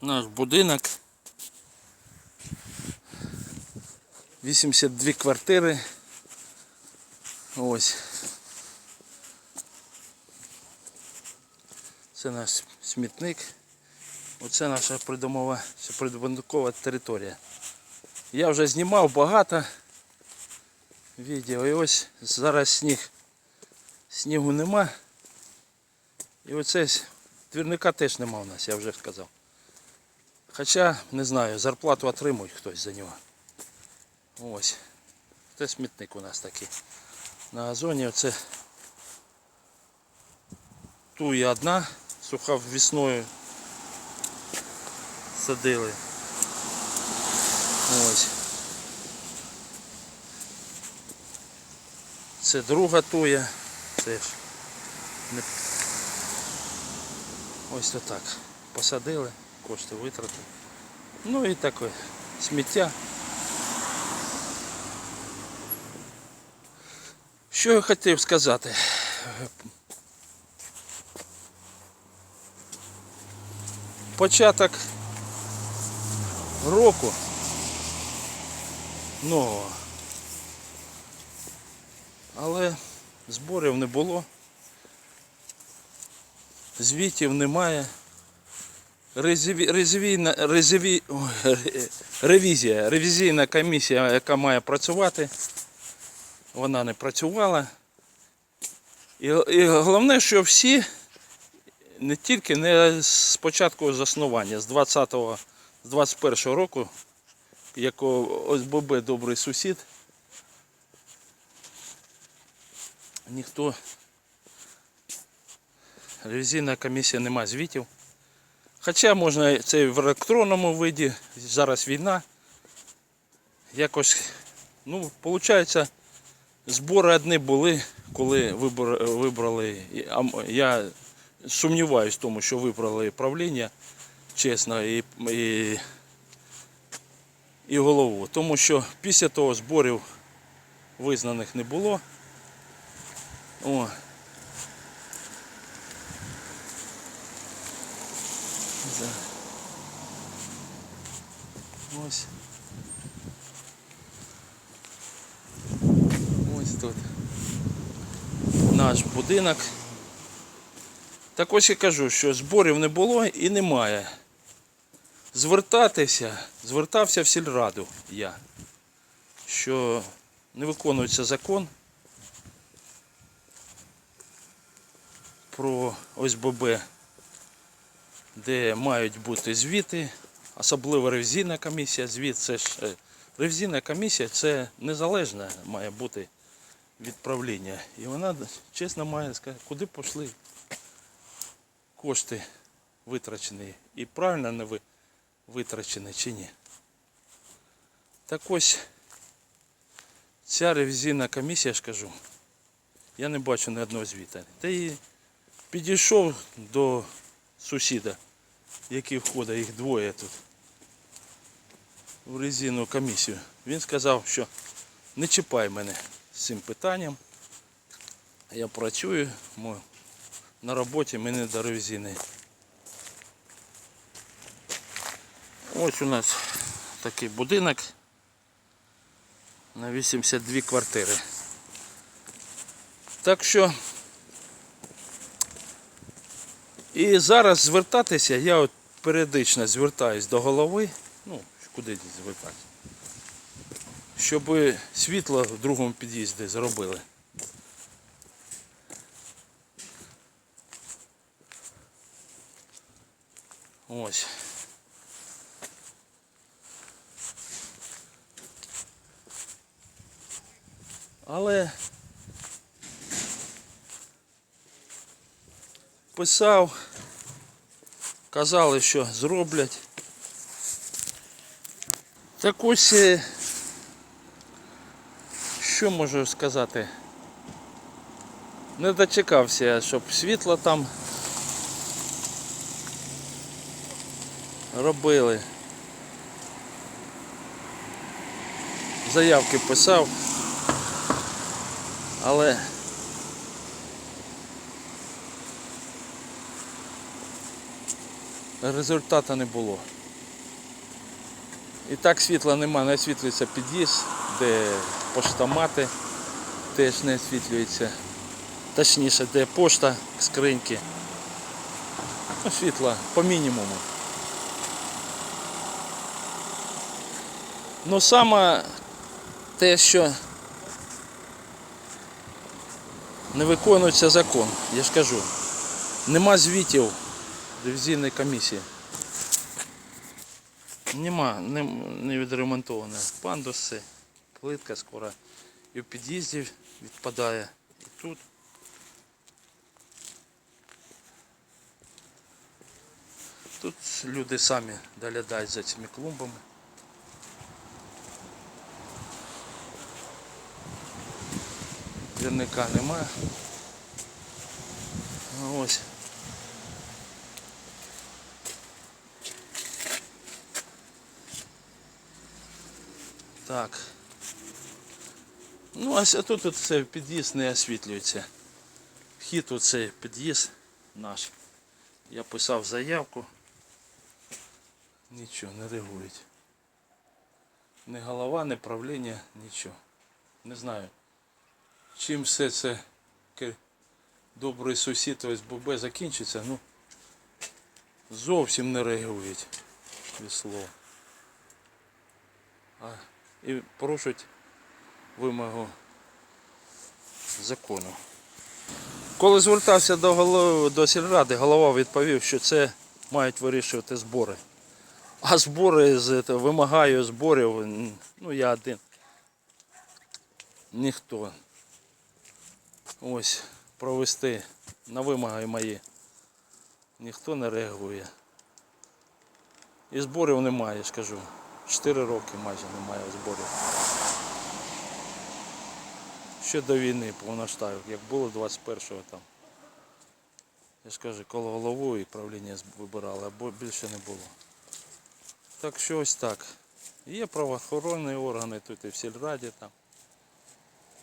наш будинок. 82 квартири. Ось. Це наш смітник. Оце наша придомова, це територія. Я вже знімав багато відео. І ось зараз сніг. Снігу нема. І оце двірника теж нема у нас, я вже сказав. Хоча, не знаю, зарплату отримують хтось за нього. Ось. Це смітник у нас такий. На газоні оце туя одна, суха весною садили. Ось. Це друга туя. Це ж не... Ось то так. Посадили, кошти витратили. Ну і таке сміття. Що я хотів сказати? Початок року нового. Але зборів не було. Звітів немає. Резивійна, резиві, ревізія, ревізійна комісія, яка має працювати, вона не працювала. І, і головне, що всі, не тільки не з початку заснування, з 20-го, з 21-го року, як ОСББ добрий сусід, ніхто, ревізійна комісія не має звітів. Хоча можна це в електронному виді, зараз війна. Якось, ну, виходить, збори одні були, коли вибрали. Я сумніваюсь в тому, що вибрали правління, чесно, і, і, і голову. Тому що після того зборів визнаних не було. О. За. Ось. Ось тут наш будинок. Так ось я кажу, що зборів не було і немає. Звертатися, звертався в сільраду я, що не виконується закон про ОСББ де мають бути звіти, особливо ревізійна комісія. Звіт це ж е, ревізійна комісія це незалежна має бути від правління. І вона чесно має сказати, куди пішли кошти витрачені і правильно не витрачені чи ні. Так ось ця ревізійна комісія, я ж кажу, я не бачу ні одного звіта. Та і підійшов до сусіда, який входить, їх двоє тут в резину комісію. Він сказав, що не чіпай мене з цим питанням. Я працюю на роботі, мені до ревізійної. Ось у нас такий будинок на 82 квартири. Так що І зараз звертатися, я от періодично звертаюсь до голови, ну, куди звертатися, щоб світло в другому під'їзді зробили. Ось. Але писав, казали, що зроблять. Так ось, е, що можу сказати? Не дочекався, щоб світло там робили. Заявки писав, але результату не було. І так світла нема, не освітлюється під'їзд, де поштомати теж не освітлюється. Точніше, де пошта, скриньки. Ну, світла по мінімуму. Ну саме те, що не виконується закон, я ж кажу. Нема звітів дивізійної комісії. Нема, не, не відремонтоване. Пандуси, плитка скоро і в під'їзді відпадає, і тут. Тут люди самі доглядають за цими клумбами. Вірника немає. Ось. Так. Ну, а тут це під'їзд не освітлюється. Вхід у цей під'їзд наш. Я писав заявку. Нічого, не реагують. Ні голова, ні правління, нічого. Не знаю. Чим все це добрий сусід ОСББ закінчиться, ну зовсім не реагують від слова. А, і порушують вимогу закону. Коли звертався до голови, до сільради, голова відповів, що це мають вирішувати збори. А збори вимагаю зборів, ну я один. Ніхто. Ось провести на вимоги мої. Ніхто не реагує. І зборів немає, скажу. 4 роки майже немає зборів. Ще до війни повноштаю, як було 21-го там. Я ж кажу, коло головою і правління вибирали, або більше не було. Так що ось так. Є правоохоронні органи, тут і в сільраді там.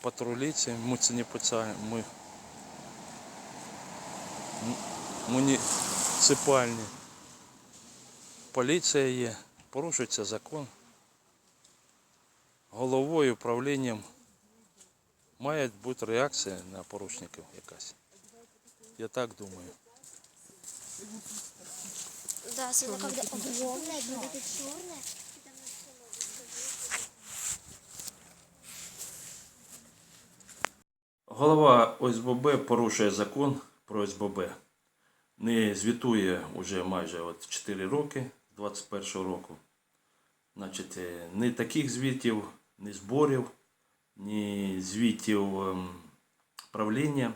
Патруліці, муніципальні. Муніципальні. Поліція є порушується закон. Головою управлінням має бути реакція на порушників якась. Я так думаю. Да, особенно когда огромное, когда это черное. Голова ОСББ порушує закон про ОСББ. Не звітує вже майже от 4 роки, з 21 року. Значить, е, ні таких звітів, ні зборів, ні звітів ем, правління.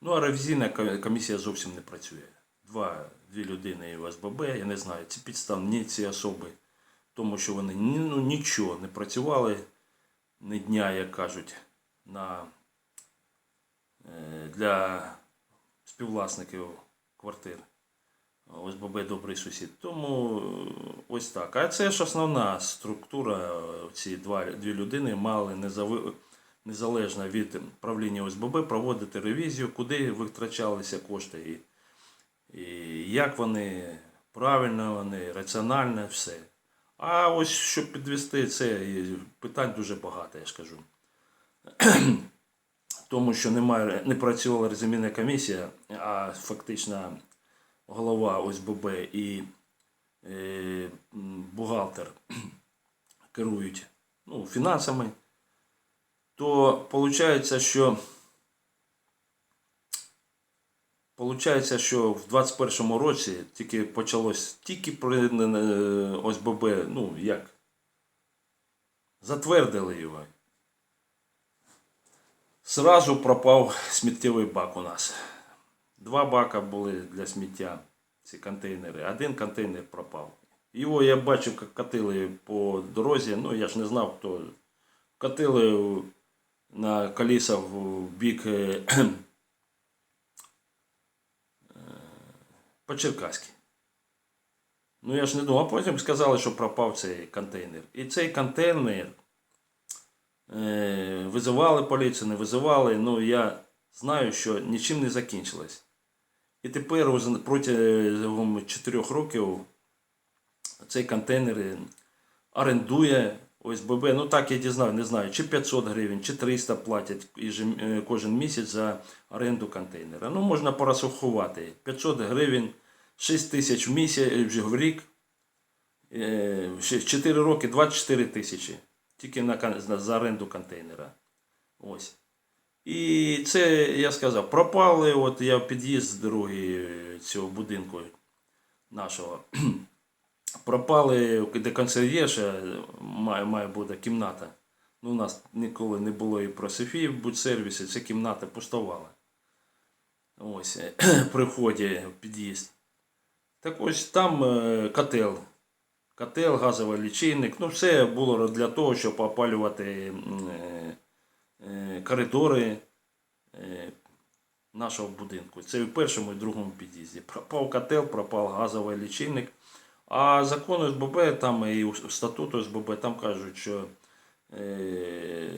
Ну, а ревізійна комісія зовсім не працює. Два, дві людини в ОСББ, я не знаю, ці підставні ці особи, тому що вони ну, нічого не працювали ні дня, як кажуть, на е, для співвласників квартир. ОСББ добрий сусід. Тому е, ось так. А це ж основна структура. е, Ці два, дві людини мали незалежно від правління ОСББ проводити ревізію, куди витрачалися кошти і, і як вони правильно, вони раціонально, все. А ось щоб підвести це, питань дуже багато, я ж кажу тому що немає, не працювала резервна комісія, а фактично голова ОСББ і е, бухгалтер керують ну, фінансами, то виходить, що Получається, що в 21-му році тільки почалось тільки при е, ОСББ, ну як, затвердили його. Сразу пропав сміттєвий бак у нас. Два бака були для сміття, ці контейнери. Один контейнер пропав. Його я бачив, як катили по дорозі. Ну я ж не знав, хто. Катили на коліса в бік е, по Черкаськи. Ну я ж не думав, а потім сказали, що пропав цей контейнер. І цей контейнер е, визивали поліцію, не визивали. Ну я знаю, що нічим не закінчилось. І тепер протягом 4 років цей контейнер орендує ОСББ. Ну так я дізнав, не знаю, чи 500 гривень, чи 300 платять е, кожен місяць за оренду контейнера. Ну, можна порахувати. 500 гривень, 6 тисяч в місяць вже в рік. Е, 4 роки 24 тисячі. Тільки на, за оренду контейнера. Ось. І це я сказав, пропали. От я в під'їзд другий е, цього будинку нашого. пропали, де консьєржа має, має бути кімната. Ну, у нас ніколи не було і про Софії в будсервісі, ця кімната пустувала. Ось, при вході в під'їзд. Так ось там е, котел. Котел, газовий лічильник. Ну, все було для того, щоб опалювати е, е, коридори е, нашого будинку. Це і в першому і другому під'їзді. Пропав котел, пропав газовий лічильник. А закон ОСББ там і статут ОСББ там кажуть, що е,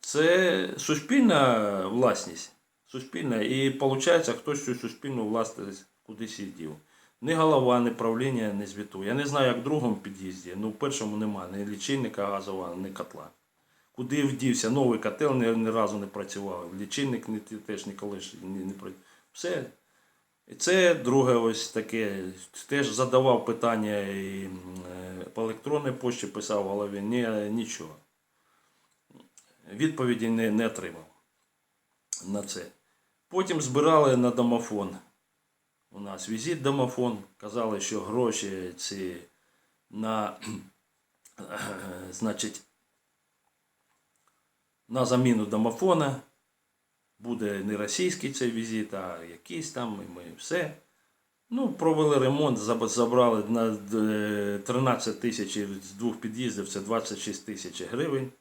це суспільна власність. Суспільна. І виходить, хтось цю суспільну власність кудись дів. Ні голова, ні правління не звітує. Я не знаю, як в другому під'їзді, ну в першому немає ні лічильника газового, ні котла. Куди вдівся новий котел, ні, ні разу не працював. Лічильник ні, теж ніколи не, не працював. Все. І це друге ось таке. Теж задавав питання і е, по електронній пошті писав в голові, ні, нічого. Відповіді не, не отримав на це. Потім збирали на домофон. У нас візит домофон. Казали, що гроші ці на, значить, на заміну домофона. Буде не російський цей візит, а якийсь там, і ми все. Ну, провели ремонт, забрали на е, 13 тисяч з двох під'їздів, це 26 тисяч гривень.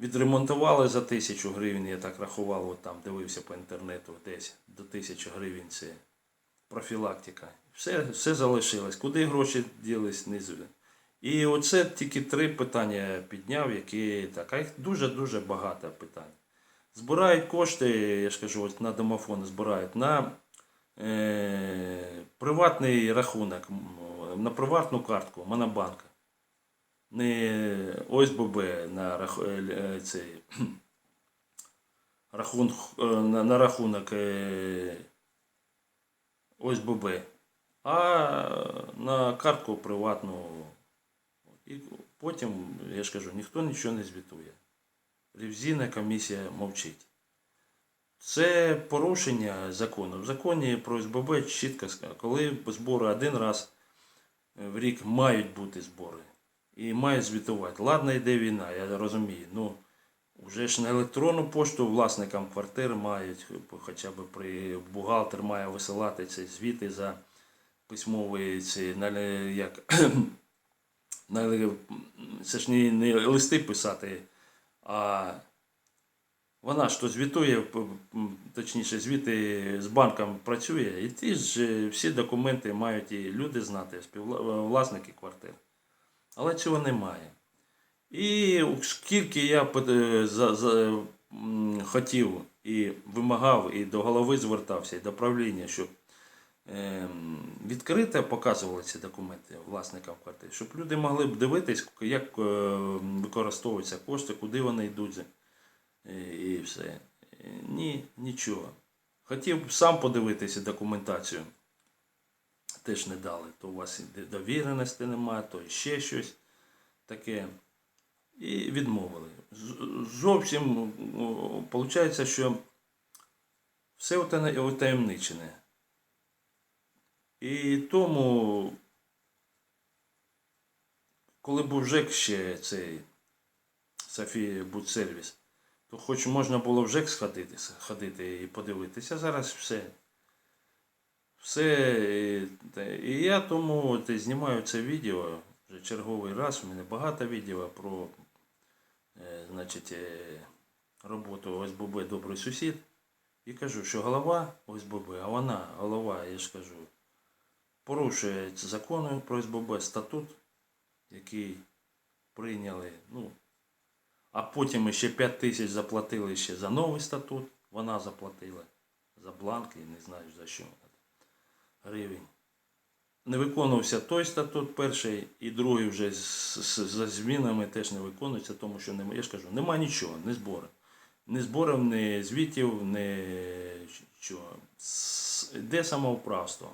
Відремонтували за тисячу гривень, я так рахував, от там дивився по інтернету десь до тисячі гривень це профілактика. Все, все залишилось. Куди гроші ділись, не. І оце тільки три питання підняв, які так, а їх дуже-дуже багато питань. Збирають кошти, я ж кажу, на домофон збирають на е, приватний рахунок, на приватну картку Монобанка. Не ОСББ на, е, е, цей, рахун, е, на, на рахунок е, ОСББ, а на картку приватну. Потім, я ж кажу, ніхто нічого не звітує. Ревізійна комісія мовчить. Це порушення закону. В законі про СББ чітко сказано, коли збори один раз в рік мають бути збори. І мають звітувати. Ладно, йде війна, я розумію. Ну, вже ж на електронну пошту власникам квартир мають, хоча б при бухгалтер має висилати ці звіти за письмові ці, як, це ж не, не листи писати, а вона ж то звітує, точніше, звіти з банком працює, і ті ж е, всі документи мають і люди знати, співвла- власники квартир. Але цього немає. І скільки я за, хотів і вимагав, і до голови звертався, і до правління, щоб ем, відкрито показували ці документи власникам квартир, щоб люди могли б дивитись, як е, використовуються кошти, куди вони йдуть. е, І все. Е, Ні, нічого. Хотів б сам подивитися документацію. Теж не дали. То у вас і довіреності немає, то ще щось таке. І відмовили. Зовсім виходить, що все утаємничене. І тому, коли був ЖЕК ще цей Софія Будсервіс, то хоч можна було в ЖЕК сходити, сходити і подивитися. Зараз все. Все. І, я тому і знімаю це відео вже черговий раз. У мене багато відео про е, значить, е, роботу ОСББ Добрий сусід. І кажу, що голова ОСББ, а вона, голова, я ж кажу, порушує закони про СББ, статут, який прийняли. Ну, а потім ще 5 тисяч заплатили ще за новий статут, вона заплатила. за бланк і не знаю за що гривень. Не виконувався той статут перший, і другий вже за змінами теж не виконується, тому що нема, я ж кажу, нема нічого, не збори. Ні зборів, ні звітів, ні чого. Йде самоуправство.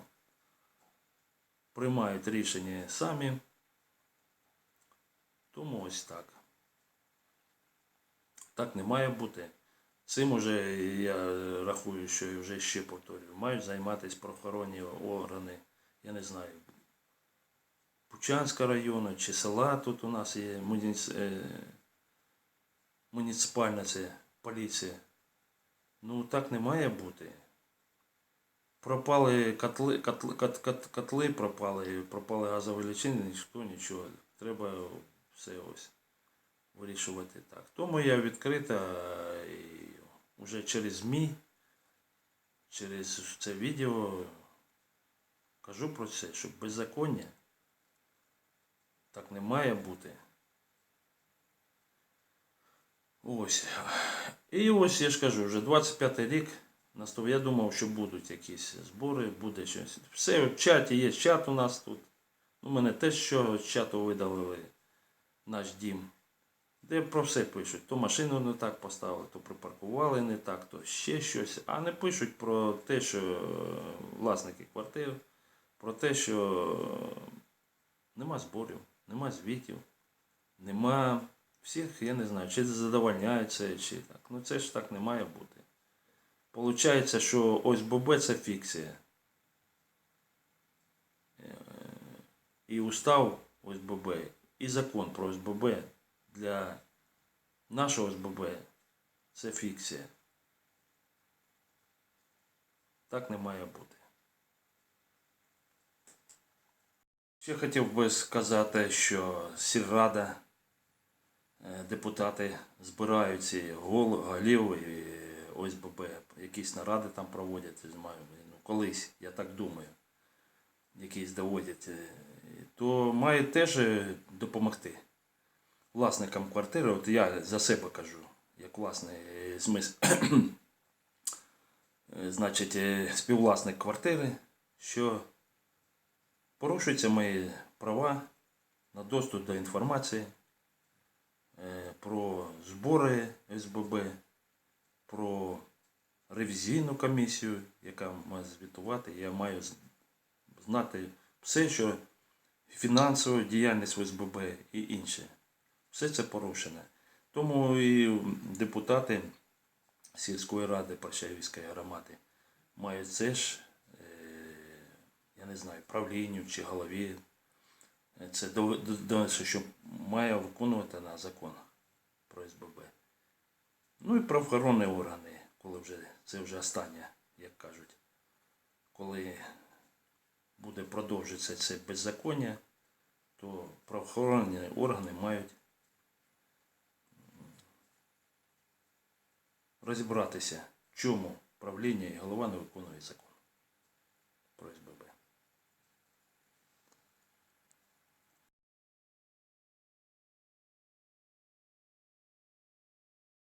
Приймають рішення самі. Тому ось так. Так не має бути. Цим уже я рахую, що і вже ще повторюю, мають займатися правоохоронні органи, я не знаю, Бучанського району чи села тут у нас є муніц... е, муніципальна це поліція. Ну так не має бути. Пропали котли, котли, кот, кот, котли пропали, пропали газові лічини, ніхто нічого. Треба все ось вирішувати так. Тому я відкрита і вже через ЗМІ, через це відео кажу про це, що беззаконня так не має бути. Ось. І ось я ж кажу, вже 25 рік настав. Я думав, що будуть якісь збори, буде щось. Все в чаті є чат у нас тут. У мене теж що з чату видалили наш дім. Де про все пишуть. То машину не так поставили, то припаркували не так, то ще щось. А не пишуть про те, що е, власники квартир, про те, що е, нема зборів, нема звітів, нема всіх, я не знаю, чи задовольняється, чи так. Ну це ж так не має бути. Получається, що ось ББ це фікція. Е, І устав ОСББ, і закон про ОСББ для нашого ОСББ це фікція. Так не має бути. Ще хотів би сказати, що сільрада, е, депутати збирають ці гол, голів і ОСББ, якісь наради там проводять, ну, колись, я так думаю, якісь доводять, то мають теж е, допомогти власникам квартири, от я за себе кажу, як власний е, Е, значить, співвласник квартири, що порушуються мої права на доступ до інформації про збори СББ, про ревізійну комісію, яка має звітувати. Я маю знати все, що фінансова діяльність в СББ і інше. Все це порушене. Тому і депутати сільської ради Паршавівської громади мають це ж, е, я не знаю, правлінню чи голові. Це до, до, до- що має виконувати на закон. Ну і правоохоронні органи, коли вже це вже останнє, як кажуть, коли буде продовжитися це беззаконня, то правоохоронні органи мають розібратися, чому правління і голова не виконує закон.